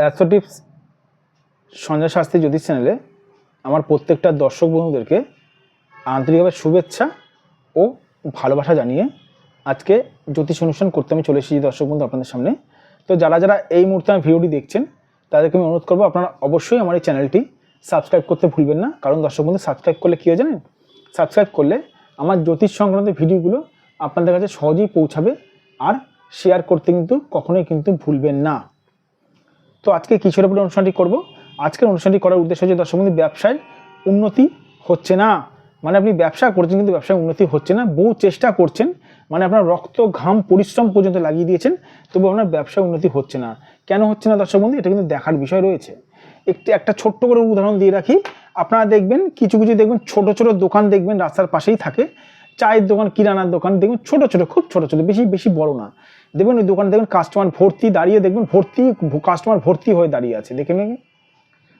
অ্যাথোটিপস সঞ্জয় শাস্ত্রী জ্যোতিষ চ্যানেলে আমার প্রত্যেকটা দর্শক বন্ধুদেরকে আন্তরিকভাবে শুভেচ্ছা ও ভালোবাসা জানিয়ে আজকে জ্যোতিষ অনুষ্ঠান করতে আমি চলে এসেছি দর্শক বন্ধু আপনাদের সামনে। তো যারা যারা এই মুহূর্তে আমার ভিডিওটি দেখছেন, তাদেরকে আমি অনুরোধ করব আপনারা অবশ্যই আমার এই চ্যানেলটি সাবস্ক্রাইব করতে ভুলবেন না। কারণ দর্শক বন্ধু সাবস্ক্রাইব করলে কী জানেন? সাবস্ক্রাইব করলে আমার জ্যোতিষ সংক্রান্ত ভিডিওগুলো আপনাদের কাছে সহজেই পৌঁছাবে। আর শেয়ার করতে কিন্তু কখনোই কিন্তু ভুলবেন না। তো আজকে কিশোর উপরে অনুষ্ঠানটি করব? আজকের অনুষ্ঠানটি করার উদ্দেশ্য হচ্ছে দর্শক বন্ধু ব্যবসায় উন্নতি হচ্ছে না। মানে আপনি ব্যবসা করছেন কিন্তু ব্যবসায় উন্নতি হচ্ছে না। বহু চেষ্টা করছেন। মানে আপনার রক্ত, ঘাম, পরিশ্রম পর্যন্ত লাগিয়ে দিয়েছেন। তবু আপনার ব্যবসায় উন্নতি হচ্ছে না। কেন হচ্ছে না দর্শক বন্ধু এটা কিন্তু দেখার বিষয় রয়েছে। একটি, একটা ছোট্ট করে উদাহরণ দিয়ে রাখি। আপনারা দেখবেন, কিছু কিছু দেখবেন, ছোট ছোট দোকান দেখবেন রাস্তার পাশেই থাকে। চায়ের দোকান, কিরানার দোকান দেখবেন ছোট ছোট, খুব ছোট ছোট, বেশি বেশি বড় না। দেখবেন ওই দোকানে দেখবেন কাস্টমার ভর্তি দাঁড়িয়ে দেখবেন ভর্তি কাস্টমার ভর্তি হয়ে দাঁড়িয়ে আছে। দেখে নেবেন?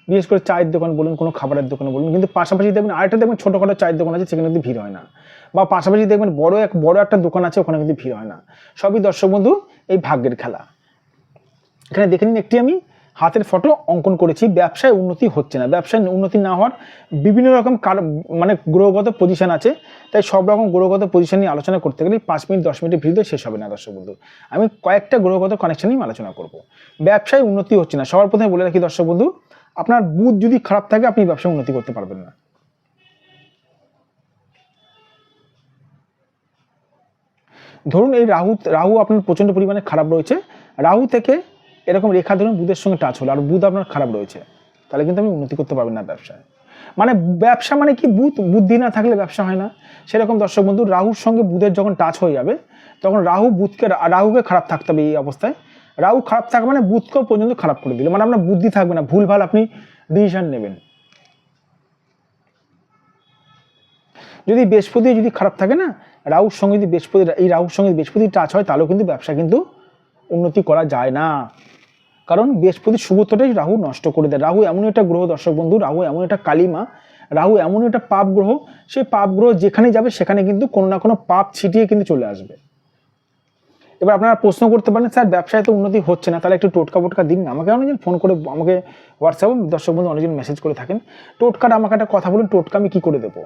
বিশেষ করে চায়ের দোকান বলুন, কোনো খাবারের দোকান বলুন, কিন্তু পাশাপাশি দেখবেন আরেকটা, দেখবেন ছোটোখাটো চায়ের দোকান আছে, সেখানে কিন্তু ভিড় হয় না। বা পাশাপাশি দেখবেন বড় এক, বড় একটা দোকান আছে, ওখানে কিন্তু ভিড় হয় না। সবই দর্শক বন্ধু, এই ভাগ্যের খেলা। এখানে দেখে নিন একটি আমি হাতের ফটো অঙ্কন করেছি, ব্যবসায় উন্নতি হচ্ছে না। ব্যবসায় উন্নতি না হওয়ার বিভিন্ন রকম কার- মানে গ্রহগত পজিশন আছে। তাই সব রকম গ্রহগত পজিশন নিয়ে আলোচনা করতে গেলে পাঁচ মিনিট, দশ মিনিটের ভিডিও শেষ হবে না, দর্শক বন্ধু। আমি কয়েকটা গ্রহগত কানেকশন নিয়ে আলোচনা করব। ব্যবসায় উন্নতি হচ্ছে না। সবার প্রথমে বলে রাখি, দর্শক বন্ধু, আপনার বুধ যদি খারাপ থাকে, আপনি ব্যবসায় উন্নতি করতে পারবেন না। ধরুন এই রাহু রাহু আপনার প্রচণ্ড পরিমাণে খারাপ রয়েছে। রাহু থেকে এরকম রেখা ধরুন বুধের সঙ্গে টাচ হলো, আর বুধ আপনার খারাপ রয়েছে, তাহলে কিন্তু আপনি উন্নতি করতে পারবেন না ব্যবসায়। মানে ব্যবসা মানে কি? বুধ, বুদ্ধি না থাকলে ব্যবসা হয় না। সেরকম দর্শক বন্ধু, রাহুর সঙ্গে বুধের যখন টাচ হয়ে যাবে, তখন রাহু বুধকে, রাহুকে খারাপ থাকতে হবে এই অবস্থায়। রাহু খারাপ থাকা মানে বুধকেও পর্যন্ত খারাপ করে দিল। মানে আপনার বুদ্ধি থাকবে না, ভুলভাল আপনি ডিসিশন নেবেন। যদি বৃহস্পতি যদি খারাপ থাকে না, রাহুর সঙ্গে যদি বৃহস্পতি, এই রাহুর সঙ্গে বৃহস্পতি টাচ হয়, তাহলেও কিন্তু ব্যবসা কিন্তু উন্নতি করা যায় না। কারণ বৃহস্পতির শুভত্বটাই রাহু নষ্ট করে দেয়। রাহু এমন একটা গ্রহ, দর্শক বন্ধু, রাহু এমন একটা কালিমা, রাহু এমন একটা পাপ গ্রহ, সেই পাপ গ্রহ যেখানে যাবে সেখানে কিন্তু কোনো না কোনো পাপ ছিটিয়ে কিন্তু চলে আসবে। এবার আপনারা প্রশ্ন করতে পারেন, স্যার, ব্যবসায় তো উন্নতি হচ্ছে না, তাহলে একটু টোটকা ফোটকা দিন আমাকে অনেকজন ফোন করে, আমাকে হোয়াটসঅ্যাপে দর্শক বন্ধু অনেকজন মেসেজ করে থাকেন টোটকাটা আমাকে একটা কথা বলুন, টোটকা আমি কী করে দেবো?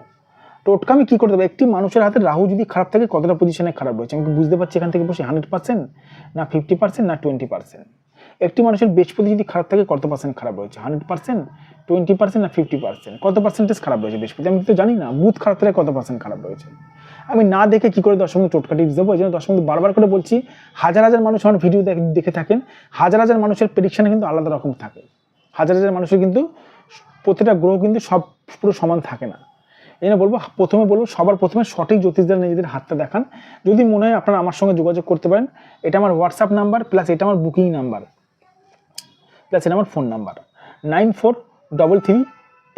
টোটকা আমি কী করে দেবো? একটি মানুষের হাতে রাহু যদি খারাপ থাকে, কতটা পজিশনে খারাপ রয়েছে? আমি বুঝতে পারছি এখান থেকে বসে? হান্ড্রেড পার্সেন্ট না ফিফটি পার্সেন্ট না টোয়েন্টি পার্সেন্ট একটি মানুষের বৃহস্পতি যদি খারাপ থাকে, কত পার্সেন্ট খারাপ রয়েছে? হান্ড্রেড পার্সেন্ট টোয়েন্টি পার্সেন্ট না ফিফটি পার্সেন্ট কত পার্সেন্টেজ খারাপ রয়েছে বৃহস্পতি? আমি তো জানি না বুথ খারাপ থাকলে কত পার্সেন্ট খারাপ রয়েছে? আমি না দেখে কি করে বন্ধু টোটকা টিপস দেবো? এই জন্য বারবার করে বলছি, হাজার হাজার মানুষ আমার ভিডিও দেখে থাকেন, হাজার হাজার মানুষের প্রেডিকশানে কিন্তু আলাদা রকম থাকে। হাজার হাজার মানুষের কিন্তু প্রতিটা গ্রহ কিন্তু সব পুরো সমান থাকে না। এই জন্য বলব, প্রথমে বলব, সবার প্রথমে সঠিক জ্যোতিষদের নিজেদের হাতটা দেখান। যদি মনে হয় আপনারা আমার সঙ্গে যোগাযোগ করতে পারেন, এটা আমার হোয়াটসঅ্যাপ নাম্বার প্লাস এটা আমার বুকিং নাম্বার প্লাস এটা আমার phone number nine four double three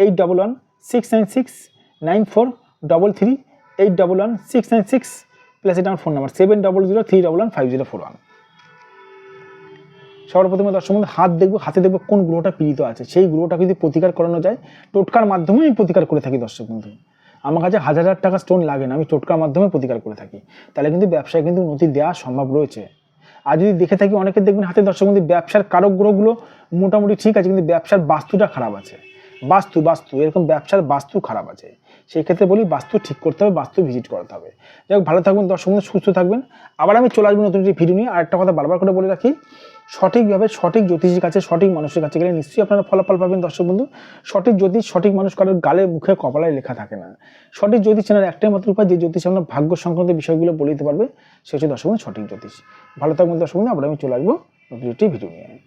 eight double one six nine six nine four double three eight double one six nine six plus এটা আমার phone number seven double zero three double one five zero four one সবার প্রথমে দর্শক হাত দেখব, হাতে দেখব কোন গ্রহটা পীড়িত আছে। সেই গ্রহটা যদি প্রতিকার করানো যায়, টোটকার মাধ্যমে আমি প্রতিকার করে থাকি দর্শক বন্ধু। আমার কাছে হাজার হাজার টাকা স্টোন লাগে না, আমি টোটকার মাধ্যমে প্রতিকার করে থাকি। তাহলে কিন্তু ব্যবসায় কিন্তু উন্নতি দেওয়া সম্ভব রয়েছে। আর যদি দেখে থাকি, অনেকে দেখবেন হাতে দর্শক মধ্যে ব্যবসার কারক গ্রহগুলো মোটামুটি ঠিক আছে, কিন্তু ব্যবসার বাস্তুটা খারাপ আছে। বাস্তু বাস্তু, এরকম ব্যবসার বাস্তু খারাপ আছে। সেই ক্ষেত্রে বলি বাস্তু ঠিক করতে হবে, বাস্তু ভিজিট করতে হবে। যাই ভালো থাকবেন দর্শক সুস্থ থাকবেন। আবার আমি চলে আসব নতুন একটি ভিডিও নিয়ে। আর একটা কথা বারবার করে বলে রাখি, সঠিকভাবে সঠিক জ্যোতিষের কাছে, সঠিক মানুষের কাছে গেলে নিশ্চয়ই আপনারা ফলাফল পাবেন, দর্শক বন্ধু। সঠিক জ্যোতিষ, সঠিক মানুষ কারোর গালে, মুখে কপালায় লেখা থাকে না। সঠিক জ্যোতিষ চেনার একটাই মাত্র উপায়, যে জ্যোতিষ আপনার ভাগ্য সংক্রান্ত বিষয়গুলো বলে দিতে পারবে, সে হচ্ছে দর্শক সঠিক জ্যোতিষ। ভালো থাকবেন দর্শক বন্ধু, আবার আমি চলে আসব নতুন একটি ভিডিও নিয়ে।